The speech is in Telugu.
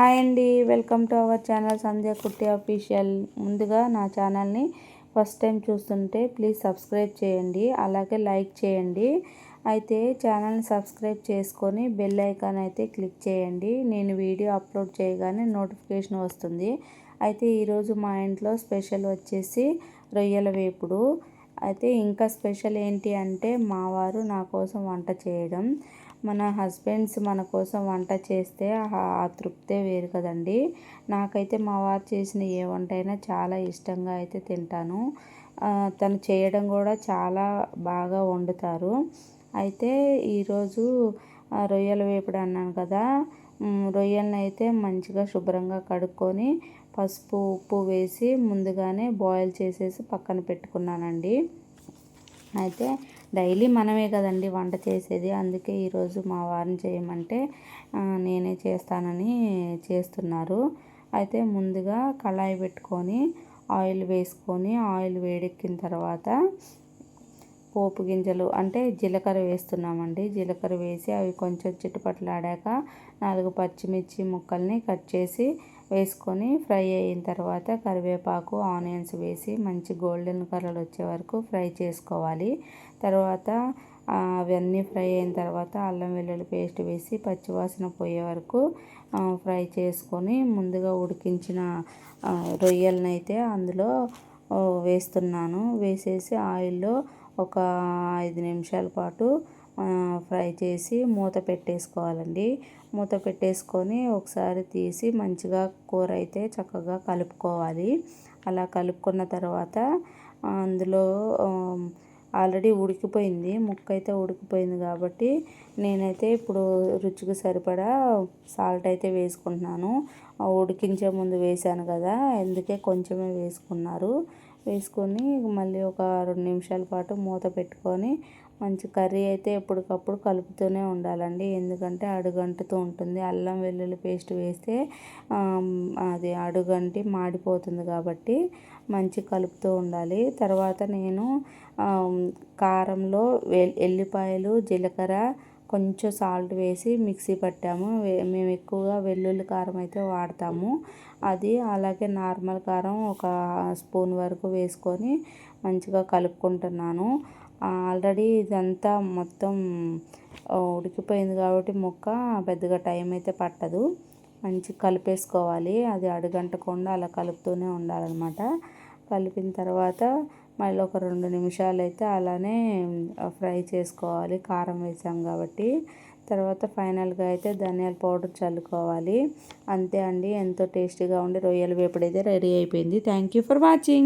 హాయ్ అండి. Welcome to our channel Sandhya Kutty official. ముందుగా నా ఛానల్ని ఫస్ట్ టైం చూస్తుంటే ప్లీజ్ సబ్స్క్రైబ్ చేయండి. అలాగే లైక్ చేయండి. అయితే ఛానల్ని సబ్స్క్రైబ్ చేసుకొని బెల్ ఐకాన్ అయితే క్లిక్ చేయండి. నేను వీడియో అప్లోడ్ చేయగానే నోటిఫికేషన్ వస్తుంది. అయితే ఈరోజు మా ఇంట్లో స్పెషల్ వచ్చేసి రొయ్యల వేపుడు. అయితే ఇంకా స్పెషల్ ఏంటి అంటే మా వారు నా కోసం వంట చేయడం. మన హస్బెండ్స్ మన కోసం వంట చేస్తే ఆ తృప్తే వేరు కదండి. నాకైతే మా వారు చేసిన ఏ వంట అయినా చాలా ఇష్టంగా అయితే తింటాను. తను చేయడం కూడా చాలా బాగా వండుతారు. అయితే ఈరోజు రొయ్యల వేపుడు అన్నాను కదా. రొయ్యలను అయితే మంచిగా శుభ్రంగా కడుక్కొని పసుపు ఉప్పు వేసి ముందుగానే బాయిల్ చేసేసి పక్కన పెట్టుకున్నానండి. అయితే డైలీ మనమే కదండి వంట చేసేది. అందుకే ఈరోజు మా వారిని చేయమంటే నేనే చేస్తానని చేస్తున్నారు. అయితే ముందుగా కళాయి పెట్టుకొని ఆయిల్ వేసుకొని ఆయిల్ వేడెక్కిన తర్వాత పోపు గింజలు అంటే జీలకర్ర వేస్తున్నామండి. జీలకర్ర వేసి అవి కొంచెం చిట్టుపట్లాడాక నాలుగు పచ్చిమిర్చి ముక్కల్ని కట్ చేసి వేసుకొని ఫ్రై అయిన తర్వాత కరివేపాకు ఆనియన్స్ వేసి మంచి గోల్డెన్ కలర్ వచ్చే వరకు ఫ్రై చేసుకోవాలి. తర్వాత అవన్నీ ఫ్రై అయిన తర్వాత అల్లం వెల్లుల్లి పేస్ట్ వేసి పచ్చివాసన పోయే వరకు ఫ్రై చేసుకొని ముందుగా ఉడికించిన రొయ్యలనైతే అయితే అందులో వేస్తున్నాను. వేసేసి ఆయిల్లో ఒక ఐదు నిమిషాల పాటు ఫ్రై చేసి మూత పెట్టేసుకోవాలండి. మూత పెట్టేసుకొని ఒకసారి తీసి మంచిగా కూర అయితే చక్కగా కలుపుకోవాలి. అలా కలుపుకున్న తర్వాత అందులో ఆల్రెడీ ఉడికిపోయింది. ముక్క అయితే ఉడికిపోయింది కాబట్టి నేనైతే ఇప్పుడు రుచికి సరిపడా సాల్ట్ అయితే వేసుకుంటున్నాను. ఉడికించే ముందు వేసాను కదా అందుకే కొంచెమే వేసుకున్నారు. వేసుకొని మళ్ళీ ఒక రెండు నిమిషాల పాటు మూత పెట్టుకొని మంచి కర్రీ అయితే ఎప్పటికప్పుడు కలుపుతూనే ఉండాలండి. ఎందుకంటే అడుగంటుతూ ఉంటుంది. అల్లం వెల్లుల్లి పేస్ట్ వేస్తే అది అడుగంటి మాడిపోతుంది కాబట్టి మంచి కలుపుతూ ఉండాలి. తర్వాత నేను కారంలో ఎల్లిపాయలు జీలకర్ర కొంచెం సాల్ట్ వేసి మిక్సీ పట్టాము. మేము ఎక్కువగా వెల్లుల్లి కారం అయితే వాడతాము. అది అలాగే నార్మల్ కారం ఒక స్పూన్ వరకు వేసుకొని మంచిగా కలుపుకుంటున్నాను. ఆల్రెడీ ఇదంతా మొత్తం ఉడికిపోయింది కాబట్టి ముక్క పెద్దగా టైం అయితే పట్టదు. మంచి కలిపేసుకోవాలి. అది అడుగంటకుండా అలా కలుపుతూనే ఉండాలన్నమాట. కలిపిన తర్వాత మళ్ళీ ఒక రెండు నిమిషాలు అయితే అలానే ఫ్రై చేసుకోవాలి. కారం వేసాం కాబట్టి. తర్వాత ఫైనల్గా అయితే ధనియాల పౌడర్ చల్లుకోవాలి. అంతే అండి. ఎంతో టేస్టీగా ఉండి రొయ్యల వేపుడు అయితే రెడీ అయిపోయింది. Thank you for watching.